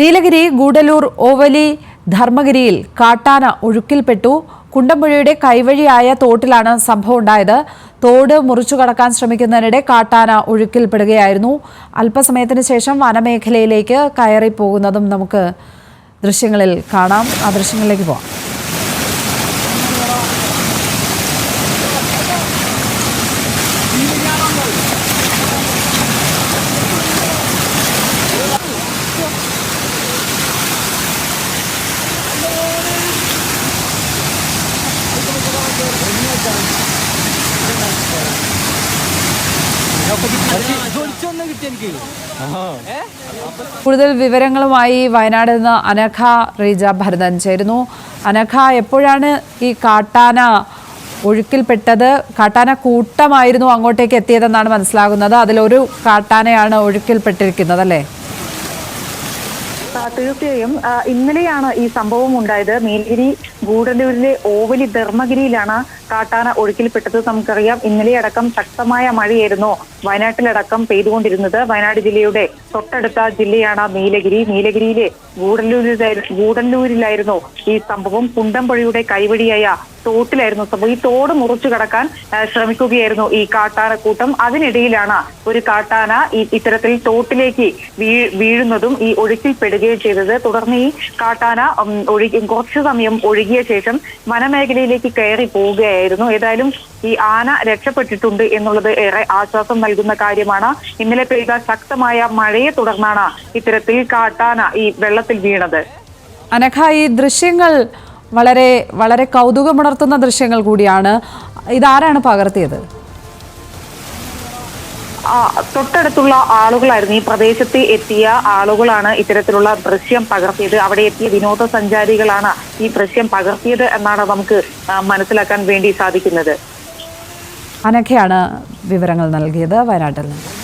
നീലഗിരി ഗൂഡലൂർ ഓവലി ധർമ്മഗിരിയിൽ കാട്ടാന ഒഴുക്കിൽപ്പെട്ടു. കുണ്ടമ്പുഴയുടെ കൈവഴിയായ തോട്ടിലാണ് സംഭവം ഉണ്ടായത്. തോട് മുറിച്ചു കടക്കാൻ ശ്രമിക്കുന്നതിനിടെ കാട്ടാന ഒഴുക്കിൽപ്പെടുകയായിരുന്നു. അല്പസമയത്തിന് ശേഷം വനമേഖലയിലേക്ക് കയറി പോകുന്നതും നമുക്ക് ദൃശ്യങ്ങളിൽ കാണാം. ആ ദൃശ്യങ്ങളിലേക്ക് പോകാം കൂടുതൽ വിവരങ്ങളുമായി വയനാട് നിന്ന് അനഘ റീജ ഭരതൻ ചേരുന്നു. അനഘ എപ്പോഴാണ് ഈ കാട്ടാന ഒഴുക്കിൽപ്പെട്ടത്? കാട്ടാന കൂട്ടമായിരുന്നു അങ്ങോട്ടേക്ക് എത്തിയതെന്നാണ് മനസ്സിലാകുന്നത്. അതിലൊരു കാട്ടാനയാണ് ഒഴുക്കിൽപ്പെട്ടിരിക്കുന്നത് അല്ലേ? തീർച്ചയായും. ഇന്നലെയാണ് ഈ സംഭവം ഉണ്ടായത്. നീലഗിരി ഗൂഡല്ലൂരിലെ ഓവലി ധർമ്മഗിരിയിലാണ് കാട്ടാന ഒഴുക്കിൽപ്പെട്ടത് നമുക്കറിയാം. ഇന്നലെ അടക്കം ശക്തമായ മഴയായിരുന്നു വയനാട്ടിലടക്കം പെയ്തുകൊണ്ടിരുന്നത്. വയനാട് ജില്ലയുടെ തൊട്ടടുത്ത ജില്ലയാണ് നീലഗിരി. നീലഗിരിയിലെ ഗൂഡല്ലൂരി ഗൂഡല്ലൂരിലായിരുന്നു ഈ സംഭവം. കുണ്ടമ്പുഴയുടെ കൈവഴിയായ തോട്ടിലായിരുന്നു സംഭവം. ഈ തോട് മുറിച്ചു കടക്കാൻ ശ്രമിക്കുകയായിരുന്നു ഈ കാട്ടാനക്കൂട്ടം. അതിനിടയിലാണ് ഒരു കാട്ടാന ഈ ഇത്തരത്തിൽ തോട്ടിലേക്ക് വീഴുന്നതും ഈ ഒഴുക്കിൽപ്പെടുകയും ചെയ്തത്. തുടർന്ന് ഈ കാട്ടാന ഒഴുകി കുറച്ചു സമയം ഒഴുകിയ ശേഷം വനമേഖലയിലേക്ക് കയറി പോവുകയായിരുന്നു. ഏതായാലും ഈ ആന രക്ഷപ്പെട്ടിട്ടുണ്ട് എന്നുള്ളത് ഏറെ ആശ്വാസം നൽകുന്ന കാര്യമാണ്. ഇന്നലെ പെയ്ത ശക്തമായ മഴയെ തുടർന്നാണ് ഇത്തരത്തിൽ കാട്ടാന ഈ വെള്ളത്തിൽ വീണത്. അനഘ ഈ ദൃശ്യങ്ങൾ വളരെ വളരെ കൗതുകമുണർത്തുന്ന ദൃശ്യങ്ങൾ കൂടിയാണ്. ഇതാരാണ് പകർത്തിയത്? തൊട്ടടുത്തുള്ള ആളുകളായിരുന്നു. ഈ പ്രദേശത്ത് എത്തിയ ആളുകളാണ് ഇത്തരത്തിലുള്ള ദൃശ്യം പകർത്തിയത്. അവിടെ എത്തിയ വിനോദസഞ്ചാരികളാണ് ഈ ദൃശ്യം പകർത്തിയത് എന്നാണ് നമുക്ക് മനസ്സിലാക്കാൻ വേണ്ടി സാധിക്കുന്നത്. അനഖയാണ് വിവരങ്ങൾ നൽകിയത് വയനാട്ടിൽ നിന്ന്.